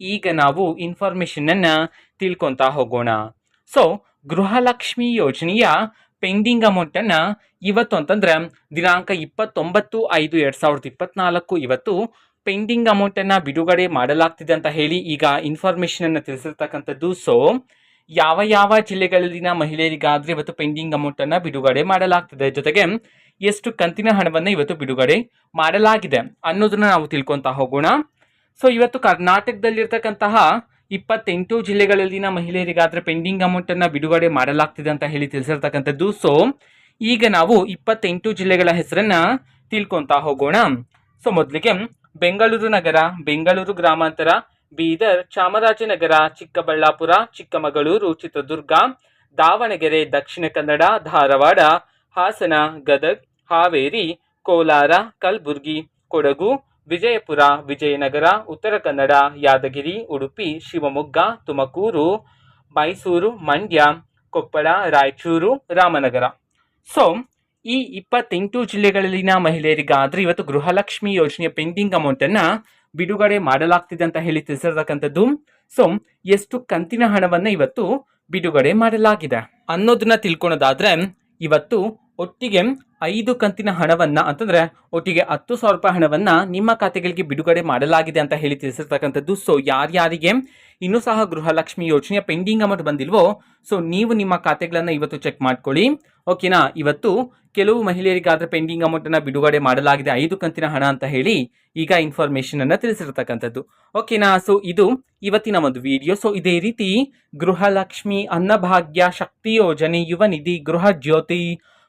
ಈಗ ನಾವು ಇನ್ಫಾರ್ಮೇಷನನ್ನು ತಿಳ್ಕೊತಾ ಹೋಗೋಣ. ಸೊ ಗೃಹಲಕ್ಷ್ಮಿ ಯೋಜನೆಯ ಪೆಂಡಿಂಗ್ ಅಮೌಂಟನ್ನು ಇವತ್ತು ಅಂತಂದ್ರೆ ದಿನಾಂಕ ಇಪ್ಪತ್ತೊಂಬತ್ತು ಐದು ಎರಡು ಸಾವಿರದ ಇಪ್ಪತ್ನಾಲ್ಕು ಇವತ್ತು ಪೆಂಡಿಂಗ್ ಅಮೌಂಟನ್ನು ಬಿಡುಗಡೆ ಮಾಡಲಾಗ್ತಿದೆ ಅಂತ ಹೇಳಿ ಈಗ ಇನ್ಫಾರ್ಮೇಷನನ್ನು ತಿಳಿಸಿರ್ತಕ್ಕಂಥದ್ದು. ಸೊ ಯಾವ ಯಾವ ಜಿಲ್ಲೆಗಳಲ್ಲಿನ ಮಹಿಳೆಯರಿಗಾದರೆ ಇವತ್ತು ಪೆಂಡಿಂಗ್ ಅಮೌಂಟನ್ನು ಬಿಡುಗಡೆ ಮಾಡಲಾಗ್ತಿದೆ. ಜೊತೆಗೆ ಎಷ್ಟು ಕಂತಿನ ಹಣವನ್ನು ಇವತ್ತು ಬಿಡುಗಡೆ ಮಾಡಲಾಗಿದೆ ಅನ್ನೋದನ್ನು ನಾವು ತಿಳ್ಕೊತಾ ಹೋಗೋಣ. ಸೊ ಇವತ್ತು ಕರ್ನಾಟಕದಲ್ಲಿರ್ತಕ್ಕಂತಹ ಇಪ್ಪತ್ತೆಂಟು ಜಿಲ್ಲೆಗಳಲ್ಲಿನ ಮಹಿಳೆಯರಿಗಾದ್ರೆ ಪೆಂಡಿಂಗ್ ಅಮೌಂಟನ್ನು ಬಿಡುಗಡೆ ಮಾಡಲಾಗ್ತಿದೆ ಅಂತ ಹೇಳಿ ತಿಳಿಸಿರ್ತಕ್ಕಂಥದ್ದು. ಸೊ ಈಗ ನಾವು ಇಪ್ಪತ್ತೆಂಟು ಜಿಲ್ಲೆಗಳ ಹೆಸರನ್ನ ತಿಳ್ಕೊತಾ ಹೋಗೋಣ. ಸೊ ಮೊದಲಿಗೆ ಬೆಂಗಳೂರು ನಗರ, ಬೆಂಗಳೂರು ಗ್ರಾಮಾಂತರ, ಬೀದರ್, ಚಾಮರಾಜನಗರ, ಚಿಕ್ಕಬಳ್ಳಾಪುರ, ಚಿಕ್ಕಮಗಳೂರು, ಚಿತ್ರದುರ್ಗ, ದಾವಣಗೆರೆ, ದಕ್ಷಿಣ ಕನ್ನಡ, ಧಾರವಾಡ, ಹಾಸನ, ಗದಗ್, ಹಾವೇರಿ, ಕೋಲಾರ, ಕಲಬುರಗಿ, ಕೊಡಗು ವಿಜಯಪುರ, ವಿಜಯನಗರ, ಉತ್ತರ ಕನ್ನಡ, ಯಾದಗಿರಿ, ಉಡುಪಿ, ಶಿವಮೊಗ್ಗ, ತುಮಕೂರು, ಮೈಸೂರು, ಮಂಡ್ಯ, ಕೊಪ್ಪಳ, ರಾಯಚೂರು, ರಾಮನಗರ. ಸೊ ಈ ಇಪ್ಪತ್ತೆಂಟು ಜಿಲ್ಲೆಗಳಲ್ಲಿನ ಮಹಿಳೆಯರಿಗಾದರೆ ಇವತ್ತು ಗೃಹಲಕ್ಷ್ಮಿ ಯೋಜನೆಯ ಪೆಂಡಿಂಗ್ ಅಮೌಂಟನ್ನು ಬಿಡುಗಡೆ ಮಾಡಲಾಗ್ತಿದೆ ಅಂತ ಹೇಳಿ ತಿಳಿಸಿರ್ತಕ್ಕಂಥದ್ದು. ಸೊ ಎಷ್ಟು ಕಂತಿನ ಹಣವನ್ನು ಇವತ್ತು ಬಿಡುಗಡೆ ಮಾಡಲಾಗಿದೆ ಅನ್ನೋದನ್ನ ತಿಳ್ಕೊಳೋದಾದರೆ, ಇವತ್ತು ಒಟ್ಟಿಗೆ ಐದು ಕಂತಿನ ಹಣವನ್ನ ಅಂತಂದ್ರೆ ಒಟ್ಟಿಗೆ ಹತ್ತು ಸಾವಿರ ರೂಪಾಯಿ ಹಣವನ್ನ ನಿಮ್ಮ ಖಾತೆಗಳಿಗೆ ಬಿಡುಗಡೆ ಮಾಡಲಾಗಿದೆ ಅಂತ ಹೇಳಿ ತಿಳಿಸಿರ್ತಕ್ಕಂಥದ್ದು. ಸೊ ಯಾರ್ಯಾರಿಗೆ ಇನ್ನೂ ಸಹ ಗೃಹಲಕ್ಷ್ಮಿ ಯೋಜನೆಯ ಪೆಂಡಿಂಗ್ ಅಮೌಂಟ್ ಬಂದಿಲ್ವೋ ಸೊ ನೀವು ನಿಮ್ಮ ಖಾತೆಗಳನ್ನು ಇವತ್ತು ಚೆಕ್ ಮಾಡ್ಕೊಳ್ಳಿ. ಓಕೆನಾ ಇವತ್ತು ಕೆಲವು ಮಹಿಳೆಯರಿಗಾದರೆ ಪೆಂಡಿಂಗ್ ಅಮೌಂಟನ್ನು ಬಿಡುಗಡೆ ಮಾಡಲಾಗಿದೆ ಐದು ಕಂತಿನ ಹಣ ಅಂತ ಹೇಳಿ ಈಗ ಇನ್ಫಾರ್ಮೇಷನನ್ನು ತಿಳಿಸಿರ್ತಕ್ಕಂಥದ್ದು. ಓಕೆನಾ ಸೊ ಇದು ಇವತ್ತಿನ ಒಂದು ವಿಡಿಯೋ ಸೊ ಇದೇ ರೀತಿ ಗೃಹಲಕ್ಷ್ಮಿ ಅನ್ನಭಾಗ್ಯ ಶಕ್ತಿ ಯೋಜನೆ ಯುವ ನಿಧಿ ಗೃಹ ಜ್ಯೋತಿ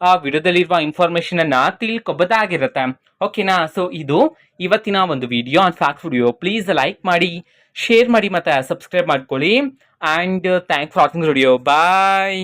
ಆ ವಿಡಿಯೋದಲ್ಲಿರುವ ಇನ್ಫಾರ್ಮೇಶನ್ ಅನ್ನ ತಿಳ್ಕೊಬೋದಾಗಿರುತ್ತೆ. ಓಕೆನಾ ಸೊ ಇದು ಇವತ್ತಿನ ಒಂದು video on fact video please like ಮಾಡಿ ಶೇರ್ ಮಾಡಿ ಮತ್ತೆ ಸಬ್ಸ್ಕ್ರೈಬ್ ಮಾಡ್ಕೊಳ್ಳಿ. And thank for watching video bye